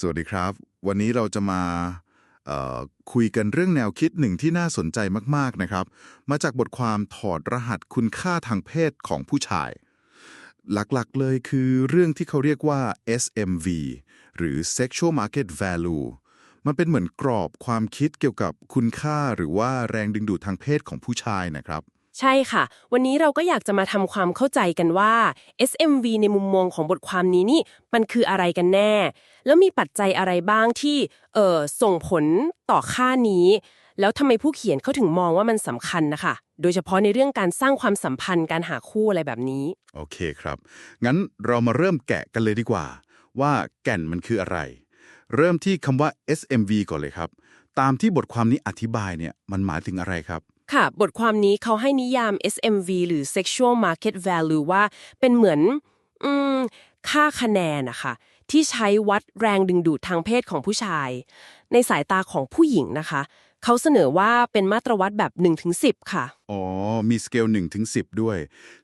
สวัสดีครับ วันนี้เราจะมาคุยกันเรื่องแนวคิดหนึ่งที่น่าสนใจมาก ๆ นะครับ มาจากบทความถอดรหัสคุณค่าทางเพศของผู้ชาย หลักๆ เลยคือเรื่องที่เขาเรียกว่า SMV หรือ Sexual Market Value มันเป็นเหมือนกรอบความคิดเกี่ยวกับคุณค่าหรือว่าแรงดึงดูดทางเพศของผู้ชายนะครับ ใช่ค่ะ วันนี้เราก็อยากจะมาทำความเข้าใจกันว่า SMV ในมุมมองของบทความนี้นี่มันคืออะไรกันแน่ แล้วมีปัจจัยอะไรบ้างที่เอ่อส่งผลต่อค่านี้ แล้วทำไมผู้เขียนเขาถึงมองว่ามันสำคัญนะคะ โดยเฉพาะในเรื่องการสร้างความสัมพันธ์การหาคู่อะไรแบบนี้ โอเคครับ งั้นเรามาเริ่มแกะกันเลยดีกว่า ว่าแก่นมันคืออะไร เริ่มที่คำว่า SMV ก่อนเลยครับ ตามที่บทความนี้อธิบายเนี่ยมันหมายถึงอะไรครับ ค่ะ บทความนี้เขาให้นิยาม SMV หรือ Sexual Market Value ว่าเป็นเหมือนอืมค่าคะแนนนะคะที่ใช้วัดแรงดึงดูดทางเพศของผู้ชาย ในสายตาของผู้หญิงนะคะ เขาเสนอว่าเป็นมาตรวัดแบบ 1-10 ค่ะ อ๋อ มีสเกล1ถึง10 ด้วย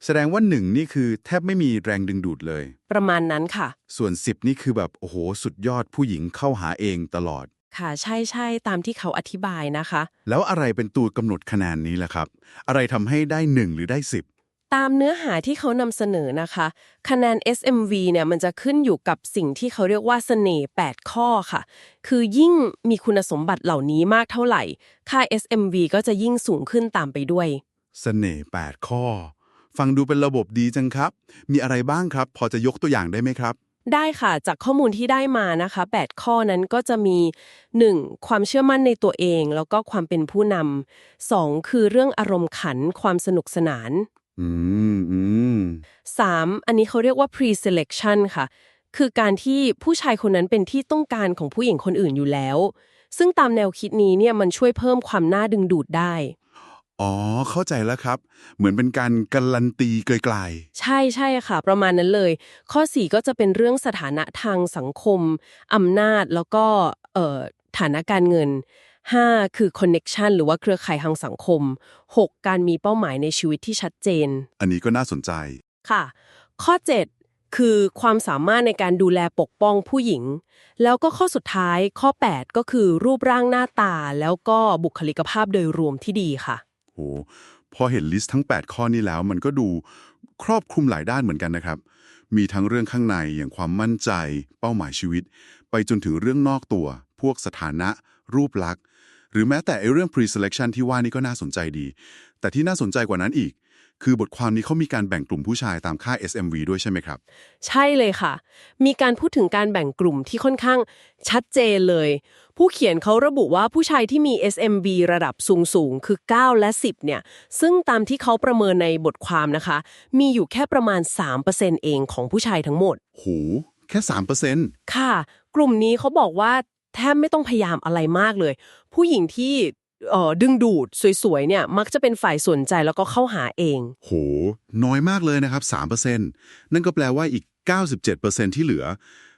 แสดงว่า 1 นี่คือแทบไม่มีแรงดึงดูดเลย ประมาณนั้นค่ะ ส่วน 10 นี่คือแบบ โอ้โห สุดยอดผู้หญิงเข้าหาเองตลอด ค่ะใช่ใช่ตามที่เขาอธิบายนะคะ แล้วอะไรเป็นตัวกำหนดคะแนนนี้ล่ะครับ อะไรทำให้ได้ 1 หรือได้ 10 ตามเนื้อหาที่เขานำเสนอนะคะ คะแนน SMV เนี่ยมันจะขึ้นอยู่กับสิ่งที่เขาเรียกว่าเสน่ห์8ข้อค่ะ คือยิ่งมีคุณสมบัติเหล่านี้มากเท่าไหร่ ค่า SMV ก็จะยิ่งสูงขึ้นตามไปด้วย เสน่ห์8ข้อ ฟังดูเป็นระบบดีจังครับ มีอะไรบ้างครับ พอจะยกตัวอย่างได้ไหมครับ ได้ค่ะ จากข้อมูลที่ได้มานะคะ 8 ข้อนั้นก็จะมี 1. ความเชื่อมั่นในตัวเอง แล้วก็ความเป็นผู้นำ 2. คือเรื่องอารมณ์ขัน ความสนุกสนาน อืมอืม 3. อันนี้เขาเรียกว่า pre-selection ค่ะ คือการที่ผู้ชายคนนั้นเป็นที่ต้องการของผู้หญิงคนอื่นอยู่แล้ว ซึ่งตามแนวคิดนี้เนี่ยมันช่วยเพิ่มความน่าดึงดูดได้ อ๋อ เข้าใจแล้วครับ เหมือนเป็นการการันตีไกลใช่ใช่ค่ะ ประมาณนั้นเลย ข้อ 4 ก็จะเป็นเรื่องสถานะทางสังคมอำนาจแล้วก็เอ่อฐานะการเงิน 5. คือ connection หรือว่าเครือข่ายทางสังคม 6. การมีเป้าหมายในชีวิตที่ชัดเจนๆอันนี้ก็น่าสนใจค่ะ ข้อ 7 คือความสามารถในการดูแลปกป้องผู้หญิง แล้วก็ข้อสุดท้ายข้อ 8 ก็คือรูปร่างหน้าตาแล้วก็บุคลิกภาพโดยรวมที่ดีค่ะโห พอเห็นลิสต์ทั้ง 8 ข้อนี้แล้วมันก็ดูครอบคลุมหลายด้านเหมือนกันนะครับ มีทั้งเรื่องข้างในอย่างความมั่นใจ เป้าหมายชีวิต ไปจนถึงเรื่องนอกตัว พวกสถานะ รูปลักษณ์ หรือแม้แต่ไอเรื่อง pre-selection ที่ว่านี่ก็น่าสนใจดี แต่ที่น่าสนใจกว่านั้นอีก คือบทความนี้เขามีการแบ่งกลุ่มผู้ชายตามค่า SMV ด้วยใช่ไหมครับ ใช่เลยค่ะ มีการพูดถึงการแบ่งกลุ่มที่ค่อนข้างชัดเจนเลย ผู้เขียนเขาระบุว่าผู้ชายที่มี SMB ระดับสูงสูงๆคือ 9 และ 10 เนี่ย ซึ่งตามที่เขาประเมินในบทความนะคะ มีอยู่แค่ประมาณ 3%เองของผู้ชายทั้งหมด โห แค่ 3%ค่ะ กลุ่มนี้เขาบอกว่าแทบไม่ต้องพยายามอะไรมากเลย ผู้หญิงที่เอ่อ ดึงดูดสวยๆเนี่ยมักจะเป็นฝ่ายสนใจแล้วก็เข้าหาเอง โห น้อยมากเลยนะครับ 3%นั่นก็แปลว่าอีก 97%ที่เหลือ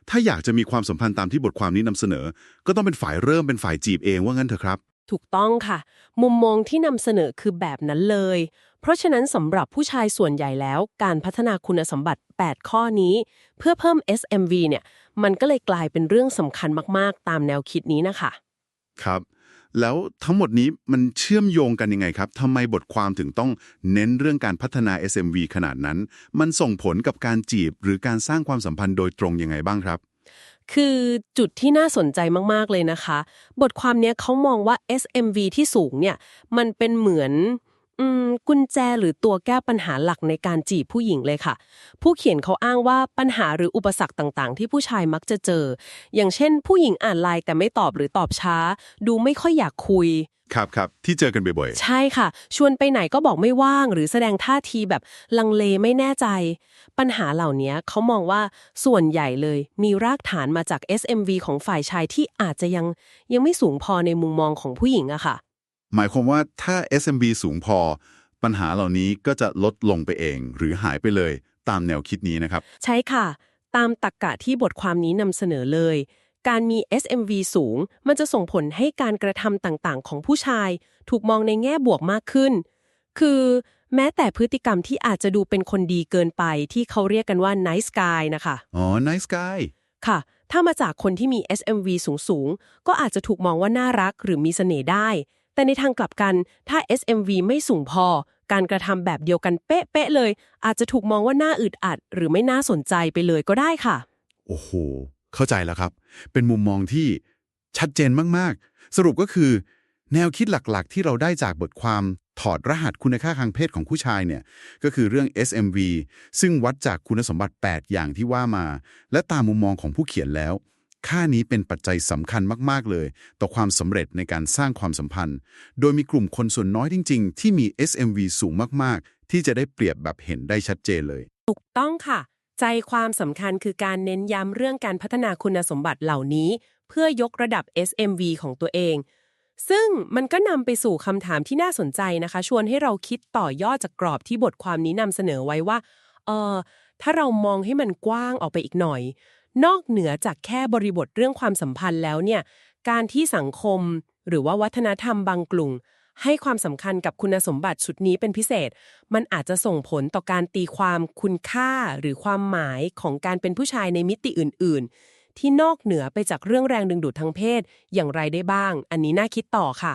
ถ้าอยากจะมีความสัมพันธ์ตามที่บทความนี้นำเสนอ ก็ต้องเป็นฝ่ายเริ่มเป็นฝ่ายจีบเองว่างั้นเถอะครับ ถูกต้องค่ะ มุมมองที่นำเสนอคือแบบนั้นเลย เพราะฉะนั้นสำหรับผู้ชายส่วนใหญ่แล้ว การพัฒนาคุณสมบัติ 8 ข้อนี้ เพื่อเพิ่ม SMV เนี่ยมันก็เลยกลายเป็นเรื่องสำคัญมากๆ ตามแนวคิดนี้นะคะ ครับ แล้วทั้งหมดนี้มันเชื่อมโยงกันยังไงครับทำไมบทความถึงต้องเน้นเรื่องการพัฒนา SMV ขนาดนั้น มันส่งผลกับการจีบ หรือการสร้างความสัมพันธ์โดยตรงยังไงบ้างครับ คือจุดที่น่าสนใจมาก ๆ เลยนะคะ บทความนี้เขามองว่า SMV ที่สูงเนี่ย มันเป็นเหมือน อืมกุญแจหรือตัวแก้ปัญหาหลักในการจีบผู้หญิงเลยค่ะ ผู้เขียนเขาอ้างว่าปัญหาหรืออุปสรรคต่างๆ ที่ผู้ชายมักจะเจอ อย่างเช่น ผู้หญิงอ่านไลน์แต่ไม่ตอบหรือตอบช้า ดูไม่ค่อยอยากคุย ครับครับที่เจอกันบ่อยใช่ค่ะ ชวนไปไหนก็บอกไม่ว่าง หรือแสดงท่าทีแบบลังเลไม่แน่ใจ ปัญหาเหล่านี้เขามองว่าส่วนใหญ่เลย มีรากฐานมาจาก SMV ของฝ่ายชายที่อาจจะยังยังไม่สูงพอในมุมมองของผู้หญิงอะค่ะๆ หมายความว่าถ้า SMV สูงพอ ปัญหาเหล่านี้ก็จะลดลงไปเอง หรือหายไปเลยตามแนวคิดนี้นะครับ ใช่ค่ะ ตามตรรกกะที่บทความนี้นำเสนอเลย การมี SMV สูง มันจะส่งผลให้การกระทำต่างๆ ของผู้ชาย ถูกมองในแง่บวกมากขึ้น คือแม้แต่พฤติกรรมที่อาจจะดูเป็นคนดีเกินไปที่เขาเรียกกันว่า nice guy นะคะ อ๋อ nice guy ค่ะ ถ้ามาจากคนที่มี SMV สูงๆ ก็อาจจะถูกมองว่าน่ารักหรือมีเสน่ห์ได้ แต่ในทางกลับกันถ้า SMV ไม่สูงพอ การกระทำแบบเดียวกันเป๊ะๆเลย อาจจะถูกมองว่าน่าอึดอัด หรือไม่น่าสนใจไปเลยก็ได้ค่ะ โอ้โห เข้าใจแล้วครับ เป็นมุมมองที่ชัดเจนมากๆ สรุปก็คือ แนวคิดหลักๆ ที่เราได้จากบทความถอดรหัสคุณค่าทางเพศของผู้ชายเนี่ย ก็คือเรื่อง SMV ซึ่งวัดจากคุณสมบัติ 8 อย่างที่ว่ามา และตามมุมมองของผู้เขียนแล้ว ค่านี้เป็นปัจจัยสำคัญมากๆเลย ต่อความสำเร็จในการสร้างความสัมพันธ์ โดยมีกลุ่มคนส่วนน้อยจริง ๆ ที่มี SMV สูงมากๆ ที่จะได้เปรียบแบบเห็นได้ชัดเจนเลย ถูกต้องค่ะ ใจความสำคัญคือการเน้นย้ำเรื่องการพัฒนาคุณสมบัติเหล่านี้ เพื่อยกระดับ SMV ของตัวเอง ซึ่งมันก็นำไปสู่คำถามที่น่าสนใจนะคะ ชวนให้เราคิดต่อยอดจากกรอบที่บทความนี้นำเสนอไว้ว่าเออถ้าเรามองให้มันกว้างออกไปอีกหน่อย นอกเหนือจากแค่บริบทเรื่องความสัมพันธ์แล้วเนี่ย การที่สังคมหรือว่าวัฒนธรรมบางกลุ่ม ให้ความสำคัญกับคุณสมบัติชุดนี้เป็นพิเศษ มันอาจจะส่งผลต่อการตีความคุณค่าหรือความหมายของการเป็นผู้ชายในมิติอื่น ๆ ที่นอกเหนือไปจากเรื่องแรงดึงดูดทางเพศอย่างไรได้บ้าง อันนี้น่าคิดต่อค่ะ